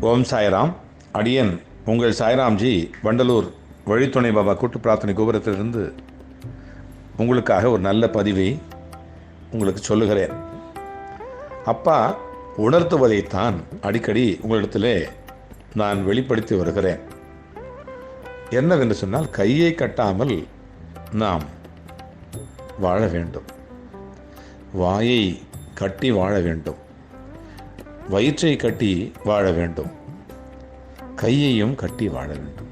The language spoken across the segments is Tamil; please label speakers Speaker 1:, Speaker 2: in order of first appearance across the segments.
Speaker 1: ஓம் சாய்ராம். அடியன் உங்கள் சாய்ராம்ஜி வண்டலூர் வழித்துணை பாபா கூட்டு பிரார்த்தனை கோபுரத்திலிருந்து உங்களுக்காக ஒரு நல்ல பதிவை உங்களுக்கு சொல்லுகிறேன். அப்பா உணர்த்துவதைத்தான் அடிக்கடி உங்களிடத்திலே நான் வெளிப்படுத்தி வருகிறேன். என்னவென்று சொன்னால் கையை கட்டாமல் நாம் வாழ வேண்டும். வாயை கட்டி வாழ வேண்டும். வயிற்றை கட்டி வாழ வேண்டும். கையையும் கட்டி வாழ வேண்டும்.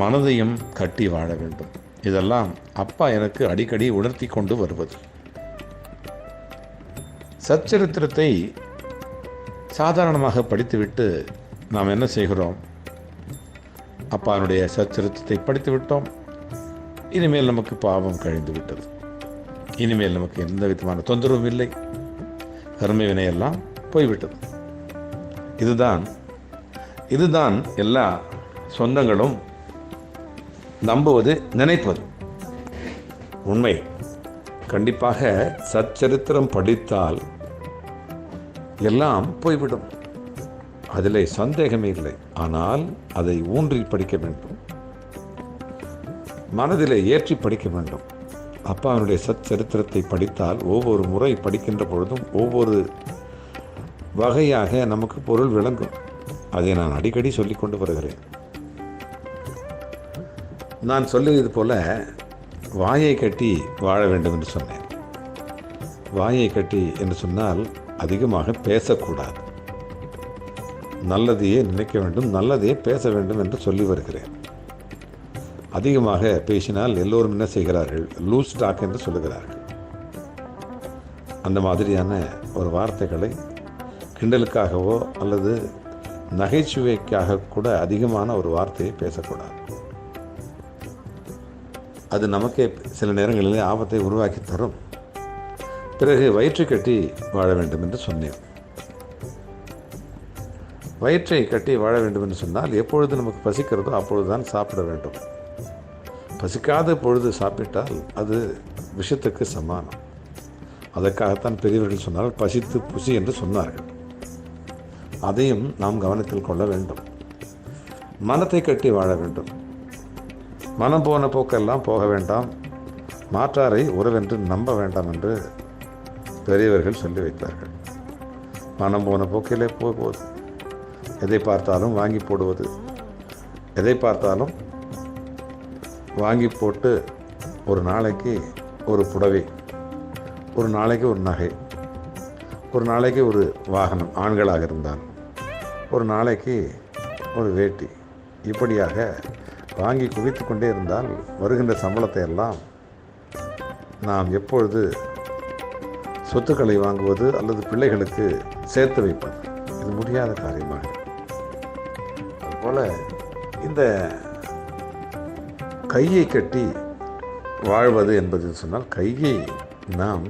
Speaker 1: மனதையும் கட்டி வாழ வேண்டும். இதெல்லாம் அப்பா எனக்கு அடிக்கடி உணர்த்தி கொண்டு வருவது. சச்சரித்திரத்தை சாதாரணமாக படித்துவிட்டு நாம் என்ன செய்கிறோம்? அப்பானுடைய சச்சரித்திரத்தை படித்து விட்டோம் இனிமேல் நமக்கு பாவம் கழிந்து விட்டது இனிமேல் நமக்கு எந்த விதமான தொந்தரவும் இல்லை. கர்ம வினையெல்லாம் போய்விட்டது. இதுதான் இதுதான் எல்லா சொந்தங்களும் நம்புவது நினைப்பது. உண்மை. கண்டிப்பாக சச்சரித்திரம் படித்தால் எல்லாம் போய்விடும். அதில் சந்தேகமே இல்லை. ஆனால் அதை ஊன்றி படிக்க வேண்டும். மனதிலே ஏற்றி படிக்க வேண்டும். அப்பாவினுடைய சச்சரித்திரத்தை படித்தால் ஒவ்வொரு முறை படிக்கின்ற பொழுதும் ஒவ்வொரு வகையாக நமக்கு பொருள் விளங்கும். அதை நான் அடிக்கடி சொல்லிக் கொண்டு வருகிறேன். நான் சொல்லியது போல வாயை கட்டி வாழ வேண்டும் என்று சொன்னேன். வாயை கட்டி என்று சொன்னால் அதிகமாக பேசக்கூடாது. நல்லதையே நினைக்க வேண்டும் நல்லதையே பேச வேண்டும் என்று சொல்லி வருகிறேன். அதிகமாக பேசினால் எல்லோரும் என்ன செய்கிறார்கள்? லூஸ் டாக் என்று சொல்லுகிறார்கள். அந்த மாதிரியான ஒரு வார்த்தைகளை கிண்டலுக்காகவோ அல்லது நகைச்சுவைக்காக கூட அதிகமான ஒரு வார்த்தையை பேசக்கூடாது. அது நமக்கே சில நேரங்களில் ஆபத்தை உருவாக்கி தரும். பிறகு வயிற்றை கட்டி வாழ வேண்டும் என்று சொன்னேன். வயிற்றை கட்டி வாழ வேண்டும் என்று சொன்னால் எப்பொழுது நமக்கு பசிக்கிறதோ அப்பொழுதுதான் சாப்பிட வேண்டும். பசிக்காத பொழுது சாப்பிட்டால் அது விஷத்துக்கு சமானம். அதற்காகத்தான் பெரியவர்கள் சொன்னால் பசித்து புசி என்று சொன்னார்கள். அதையும் நாம் கவனத்தில் கொள்ள வேண்டும். மனத்தை கட்டி வாழ வேண்டும். மனம் போன போக்கெல்லாம் போக வேண்டாம். மாற்றாரை உறவென்று நம்ப வேண்டாம் என்று பெரியவர்கள் சொல்லி வைத்தார்கள். மனம் போன போக்கிலே போகுவது எதை பார்த்தாலும் வாங்கி போடுவது. எதை பார்த்தாலும் வாங்கி போட்டு ஒரு நாளைக்கு ஒரு புடவை ஒரு நாளைக்கு ஒரு நகை ஒரு நாளைக்கு ஒரு வாகனம் ஆண்களாக இருந்தால் ஒரு நாளைக்கு ஒரு வேட்டி இப்படியாக வாங்கி குவித்து கொண்டே இருந்தால் வருகின்ற சம்பளத்தை எல்லாம் நாம் எப்பொழுது சொத்துக்களை வாங்குவது அல்லது பிள்ளைகளுக்கு சேர்த்து வைப்பது? இது முடியாத காரியமாக. அதுபோல் இந்த கையை கட்டி வாழ்வது என்பது சொன்னால் கையை நாம்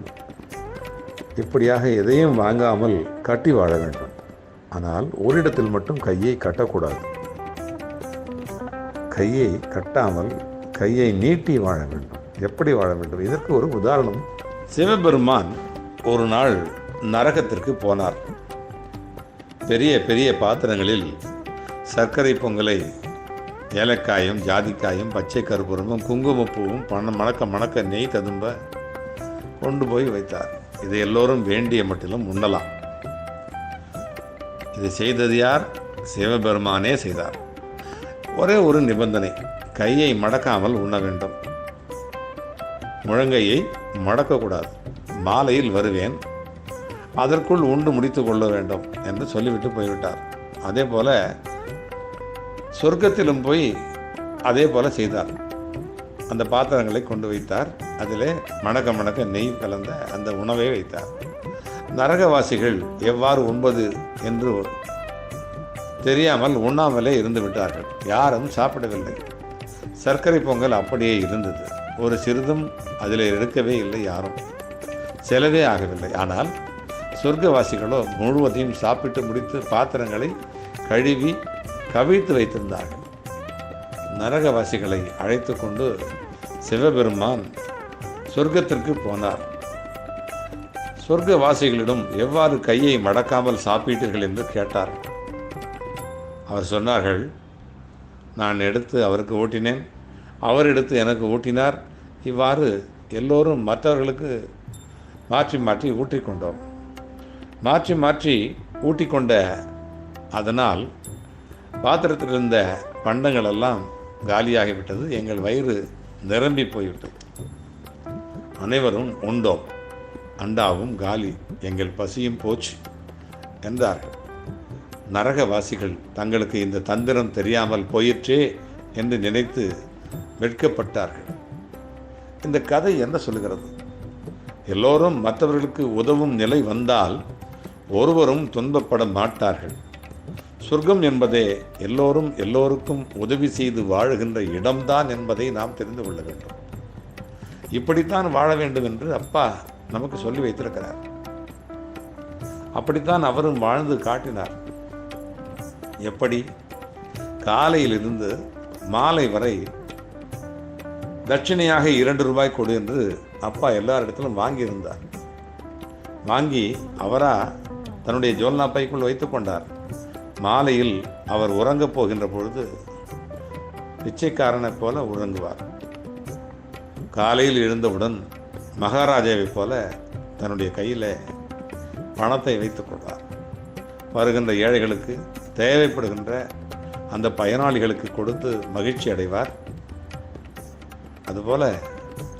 Speaker 1: இப்படியாக எதையும் வாங்காமல் கட்டி வாழ வேண்டும். ஆனால் ஓரிடத்தில் மட்டும் கையை கட்டக்கூடாது. கையை கட்டாமல் கையை நீட்டி வாழ வேண்டும். எப்படி வாழ வேண்டும்? இதற்கு ஒரு உதாரணம். சிவபெருமான் ஒரு நாள் நரகத்திற்கு போனார். பெரிய பெரிய பாத்திரங்களில் சர்க்கரை பொங்கலை ஏலக்காயும் ஜாதிக்காயும் பச்சை கருப்பூரமும் குங்குமப்பூவும் பணம் மணக்க மணக்க நெய் ததும்ப கொண்டு போய் வைத்தார். இதை எல்லோரும் வேண்டிய மட்டிலும் உண்ணலாம். இதை செய்தது யார்? சிவபெருமானே செய்தார். ஒரே ஒரு நிபந்தனை கையை மடக்காமல் உண்ண வேண்டும். முழங்கையை மடக்கக்கூடாது. மாலையில் வருவேன் அதற்குள் உண்டு முடித்து கொள்ள வேண்டும் என்று சொல்லிவிட்டு போய்விட்டார். அதே போல சொர்க்கத்திலும் போய் அதே போல் செய்தார். அந்த பாத்திரங்களை கொண்டு வைத்தார். அதில் மணக்க மணக்க நெய் கலந்த அந்த உணவை வைத்தார். நரகவாசிகள் எவ்வாறு உண்பது என்று தெரியாமல் உண்ணாமலே இருந்து விட்டார்கள். யாரும் சாப்பிடவில்லை. சர்க்கரை பொங்கல் அப்படியே இருந்தது. ஒரு சிறிதும் அதில் எடுக்கவே இல்லை யாரும். செலவே ஆகவில்லை. ஆனால் சொர்க்கவாசிகளோ முழுவதையும் சாப்பிட்டு முடித்து பாத்திரங்களை கழுவி கவிழ்த்து வைத்திருந்தார்கள். நரகவாசிகளை அழைத்து கொண்டு சிவபெருமான் சொர்க்கத்திற்கு போனார். சொர்க்கவாசிகளிடம் எவ்வாறு கையை மடக்காமல் சாப்பிட்டீர்கள் என்று கேட்டார். அவர் சொன்னார்கள் நான் எடுத்து அவருக்கு ஊட்டினேன் அவர் எடுத்து எனக்கு ஊட்டினார் இவ்வாறு எல்லோரும் மற்றவர்களுக்கு மாற்றி மாற்றி ஊட்டிக்கொண்டோம் மாற்றி மாற்றி ஊட்டிக்கொண்ட அதனால் பாத்திரத்தில் இருந்த பண்டங்கள் எல்லாம் காலியாகிவிட்டது. எங்கள் வயிறு நிரம்பி போய்விட்டது. அனைவரும் உண்டோம். அண்டாவும் காலி. எங்கள் பசியும் போச்சு என்றார்கள். நரகவாசிகள் தங்களுக்கு இந்த தந்திரம் தெரியாமல் போயிற்றே என்று நினைத்து வெட்கப்பட்டார்கள். இந்த கதை என்ன சொல்லுகிறது? எல்லோரும் மற்றவர்களுக்கு உதவும் நிலை வந்தால் ஒருவரும் துன்பப்பட மாட்டார்கள். சொர்க்கம் என்பதே எல்லோரும் எல்லோருக்கும் உதவி செய்து வாழுகின்ற இடம்தான் என்பதை நாம் தெரிந்து கொள்ள வேண்டும். இப்படித்தான் வாழ வேண்டும் என்று அப்பா நமக்கு சொல்லி வைத்திருக்கிறார். அப்படித்தான் அவரும் வாழ்ந்து காட்டினார். எப்படி? காலையிலிருந்து மாலை வரை தட்சிணையாக இரண்டு ரூபாய் கொடு என்று அப்பா எல்லாரிடத்திலும் வாங்கியிருந்தார். வாங்கி அவரா தன்னுடைய ஜோல்னா பைக்குள் வைத்துக் கொண்டார். மாலையில் அவர் உறங்கப் போகின்ற பொழுது பிச்சைக்காரனைப் போல உறங்குவார். காலையில் எழுந்தவுடன் மகாராஜாவைப் போல தன்னுடைய கையில் பணத்தை வைத்துக் கொள்வார். வருகின்ற ஏழைகளுக்கு தேவைப்படுகின்ற அந்த பயனாளிகளுக்கு கொடுத்து மகிழ்ச்சி அடைவார். அதுபோல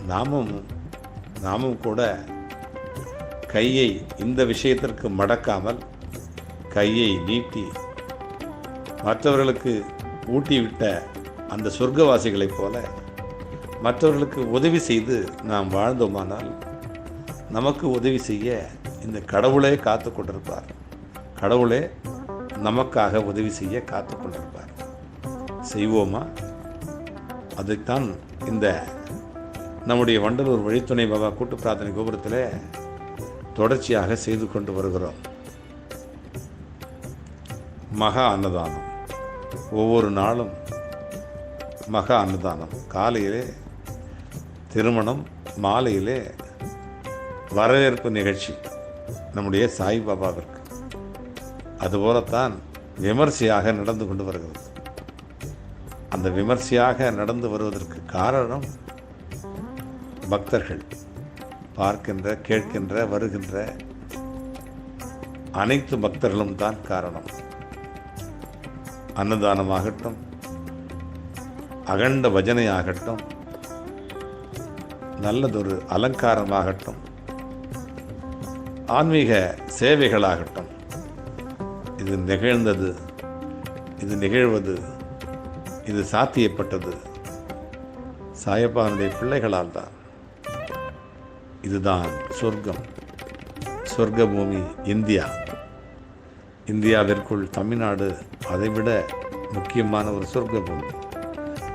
Speaker 1: நாமும் நாமும் கூட கையை இந்த விஷயத்திற்கு மடக்காமல் கையை நீட்டி மற்றவர்களுக்கு ஊட்டிவிட்ட அந்த சொர்க்கவாசிகளைப் போல மற்றவர்களுக்கு உதவி செய்து நாம் வாழ்ந்தோமானால் நமக்கு உதவி செய்ய இந்த கடவுளே காத்து கொண்டிருப்பார். கடவுளே நமக்காக உதவி செய்ய காத்து கொண்டிருப்பார். செய்வோமா? அதைத்தான் இந்த நம்முடைய வண்டலூர் வழித்துணை பாபா கூட்டு பிரார்த்தனை கோபுரத்தில் தொடர்ச்சியாக செய்து கொண்டு வருகிறோம். மகா அன்னதானம். ஒவ்வொரு நாளும் மகா அன்னதானம். காலையிலே திருமணம் மாலையிலே வரவேற்பு நிகழ்ச்சி நம்முடைய சாய்பாபாவிற்கு அதுபோலத்தான் விமர்சையாக நடந்து கொண்டு வருகிறது. அந்த விமர்சையாக நடந்து வருவதற்கு காரணம் பக்தர்கள் பார்க்கின்ற கேட்கின்ற வருகின்ற அனைத்து பக்தர்களும் தான் காரணம். அன்னதானமாகட்டும் அகண்ட பஜனையாகட்டும் நல்லதொரு அலங்காரமாகட்டும் ஆன்மீக சேவைகளாகட்டும். இது நிகழ்ந்தது இது நிகழ்வது இது சாத்தியப்பட்டது. சாயப்பானுடைய பிள்ளைகளால் தான். இதுதான் சொர்க்கம் சொர்க்க பூமி இந்தியா. இந்தியாவிற்குள் தமிழ்நாடு அதைவிட முக்கியமான ஒரு சொர்க்க பூமி.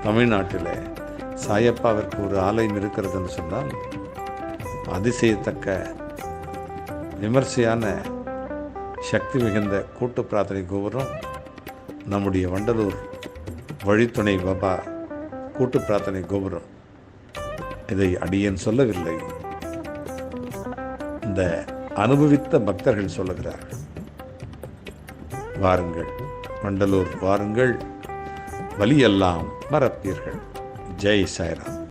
Speaker 1: தமிழ்நாட்டில் சாயப்பாவிற்கு ஒரு ஆலயம் இருக்கிறதுன்னு சொன்னால் அதிசயத்தக்க விமர்சையான சக்தி மிகுந்த கூட்டு பிரார்த்தனை கோபுரம் நம்முடைய வண்டலூர் வழித்துணை பாபா கூட்டு பிரார்த்தனை கோபுரம். இதை அடியேன் சொல்லவில்லை. இந்த அனுபவித்த பக்தர்கள் சொல்லுகிறார்கள் வாருங்கள். வண்டலூர் வாருங்கள். வலியெல்லாம் மறப்பீர்கள். ஜெய் சாய்ராம்.